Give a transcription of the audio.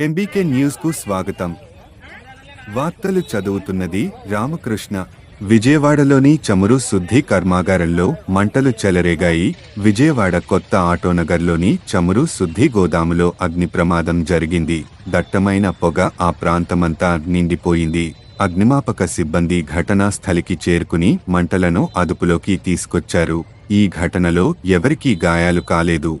MBK న్యూస్కు స్వాగతం. వార్తలు చదువుతున్నది రామకృష్ణ. విజయవాడలోని చమురు శుద్ధి కర్మాగారంలో మంటలు చెలరేగాయి. విజయవాడ కొత్త ఆటోనగర్లోని చమురు శుద్ధి గోదాములో అగ్ని ప్రమాదం జరిగింది. దట్టమైన పొగ ఆ ప్రాంతమంతా నిండిపోయింది. అగ్నిమాపక సిబ్బంది ఘటనా స్థలికి చేరుకుని మంటలను అదుపులోకి తీసుకొచ్చారు. ఈ ఘటనలో ఎవరికీ గాయాలు కాలేదు.